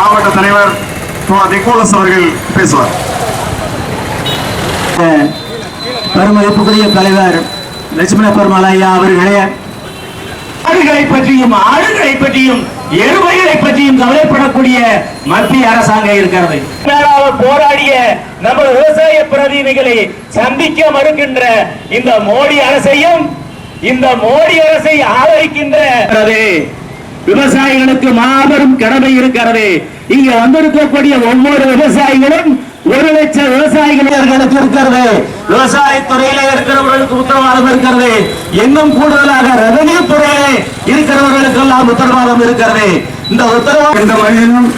மாவட்ட தலைவர் நிக்கோலஸ் அவர்கள் பேசுவார். பெருமதிப்புக்குரிய தலைவர் லட்சுமண பெருமாள் ஐயா அவர்களே ஆடுகளை பற்றியும் ஆடுகளை பற்றியும் எருமைகளை பற்றியும் கவலைப்படக்கூடிய மத்திய அரசாங்கம் இருக்கிறது. போராடிய நம்ம விவசாய பிரதிநிதிகளை சந்திக்க மறுக்கின்ற இந்த மோடி அரசையும் இந்த மோடி அரசை ஆதரிக்கின்ற விவசாயிகளுக்கு மாபெரும் கடமை இருக்கிறது. இங்க வந்திருக்கக்கூடிய ஒவ்வொரு விவசாயிகளும் ஒரு லட்சம் விவசாயிகள் இளைஞர்களுக்கு இருக்கிறது. விவசாயத்துறையில இருக்கிறவர்களுக்கு உத்தரவாதம் இருக்கிறது. இன்னும் கூடுதலாக ரெவன்யூ துறையில இருக்கிறவர்களுக்கு எல்லாம் உத்தரவாதம் இருக்கிறது. இந்த உத்தரவாதம் எந்த மனிதனும்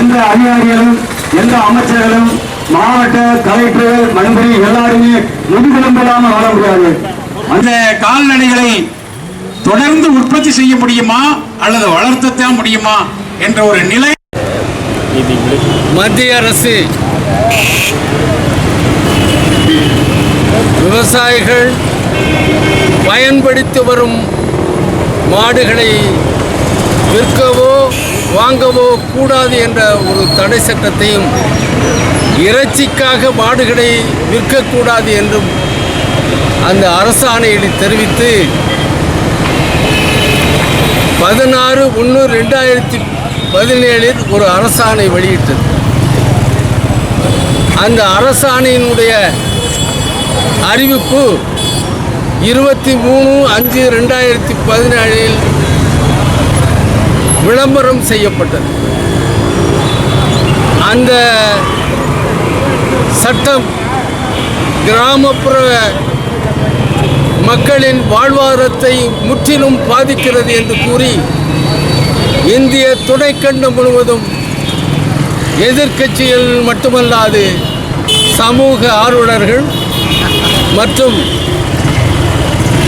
எந்த அதிகாரிகளும் எந்த அமைச்சர்களும் மாவட்ட கலெக்டர் மந்திரி எல்லாருமே முதுகெலும்பில்லாம வாழ முடியாது. அந்த கால்நடைகளை தொடர்ந்து உற்பத்தி செய்ய முடியுமா அல்லது வளர்த்தத்தான் முடியுமா என்ற ஒரு நிலை மத்திய அரசு விவசாயிகள் பயன்படுத்தி வரும் மாடுகளை விற்கவோ வாங்கவோ கூடாது என்ற ஒரு தடை சட்டத்தையும் இறைச்சிக்காக மாடுகளை விற்கக்கூடாது என்றும் அந்த அரசாணையில் தெரிவித்து பதினாறு ஒன்று ரெண்டாயிரத்தி பதினேழில் ஒரு அரசாணை வெளியிட்டது. அந்த அரசாணையினுடைய அறிவிப்பு இருபத்தி மூணு அஞ்சு ரெண்டாயிரத்தி பதினேழில் விளம்பரம் செய்யப்பட்டது. அந்த சட்டம் கிராமப்புற மக்களின் வாழ்வாதாரத்தை முற்றிலும் பாதிக்கிறது என்று கூறி இந்திய துணைக்கண்டம் முழுவதும் எதிர்க்கட்சிகள் மட்டுமல்லாது சமூக ஆர்வலர்கள் மற்றும்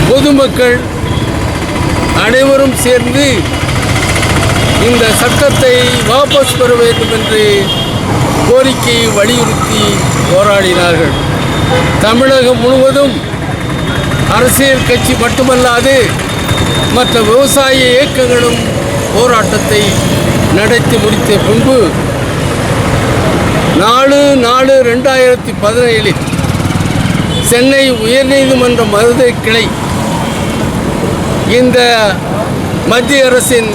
பொதுமக்கள் அனைவரும் சேர்ந்து இந்த சட்டத்தை வாபஸ் பெற வேண்டும் என்று கோரிக்கையை வலியுறுத்தி போராடினார்கள். தமிழகம் முழுவதும் அரசியல் கட்சி மட்டுமல்லாது மற்ற விவசாய இயக்கங்களும் போராட்டத்தை நடத்தி முடித்த பின்பு நாலு நாலு ரெண்டாயிரத்தி பதினேழில் சென்னை உயர்நீதிமன்ற மதுரை கிளை இந்த மத்திய அரசின்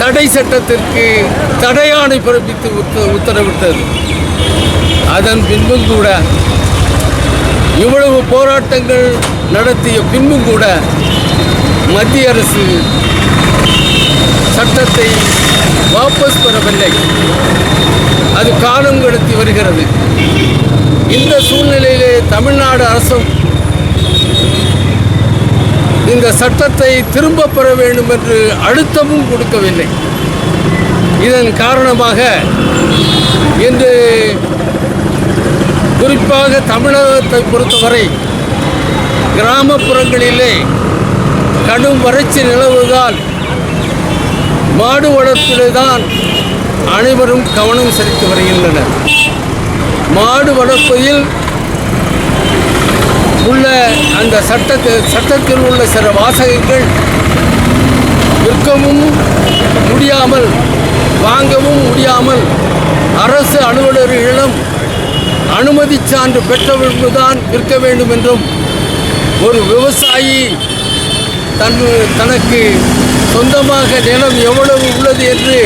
தடை சட்டத்திற்கு தடையாணை பிறப்பித்து உத்தரவிட்டது. அதன் பின்பும் கூட இவ்வளவு போராட்டங்கள் நடத்திய பின்பும் கூட மத்திய அரசு சட்டத்தை வாபஸ் பெறவில்லை. அது காலம் கடத்தி வருகிறது. இந்த சூழ்நிலையிலே தமிழ்நாடு அரசும் இந்த சட்டத்தை திரும்ப பெற வேண்டும் என்று அழுத்தமும் கொடுக்கவில்லை. இதன் காரணமாக இன்று குறிப்பாக தமிழகத்தை பொறுத்தவரை கிராமப்புறங்களிலே கடும் வறட்சி நிலவுகால் மாடு வளர்ப்பிலே தான் அனைவரும் கவனம் செலுத்தி வருகின்றனர். மாடு வளர்ப்பதில் உள்ள அந்த சட்டத்து சட்டத்தில் உள்ள சில வாசகங்கள் விற்கவும் முடியாமல் வாங்கவும் முடியாமல் அரசு அலுவலர்களிடம் அனுமதி சான்று பெற்றவர்கள்தான் விற்க வேண்டும் என்றும் ஒரு விவசாயி தன் தனக்கு சொந்தமாக நிலம் எவ்வளவு உள்ளது என்று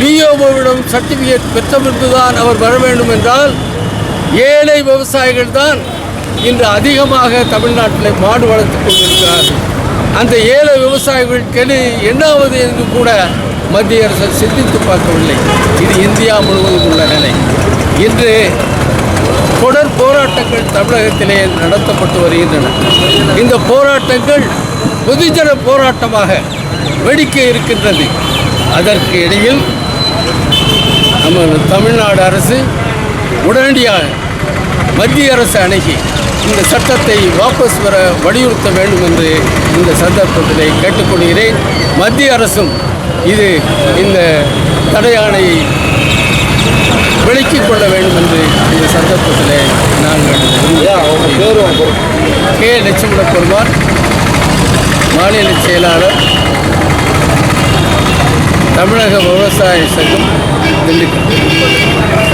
விஓவிடம் சர்டிஃபிகேட் பெற்ற பின்புதான் அவர் வர வேண்டும் என்றால் ஏழை விவசாயிகள் தான் இன்று அதிகமாக தமிழ்நாட்டில் மாடு வளர்த்து கொண்டிருக்கிறார்கள் அந்த ஏழை விவசாயிகள் கெளி என்னாவது என்று கூட மத்திய அரசு சிந்தித்து பார்க்கவில்லை. இது இந்தியா முழுவதும் உள்ள நிலை. இன்று தொடர் போராட்டங்கள் தமிழகத்திலே நடத்தப்பட்டு வருகின்றன. இந்த போராட்டங்கள் பொதுஜன போராட்டமாக வெடிக்க இருக்கின்றது. அதற்கு இடையில் நம்ம தமிழ்நாடு அரசு உடனடியாக மத்திய அரசு அணுகி இந்த சட்டத்தை வாபஸ் பெற வலியுறுத்த வேண்டும் என்று இந்த சந்தர்ப்பத்திலே கேட்டுக்கொள்கிறேன். மத்திய அரசும் இது இந்த தடையானை விளக்கிக் கொள்ள வேண்டும் என்று இந்த சந்தர்ப்பத்தில் நாங்கள் கே. லட்சுமண பெருமாள் மாநில செயலாளர் தமிழக விவசாய சங்கம் திண்டுக்கல்.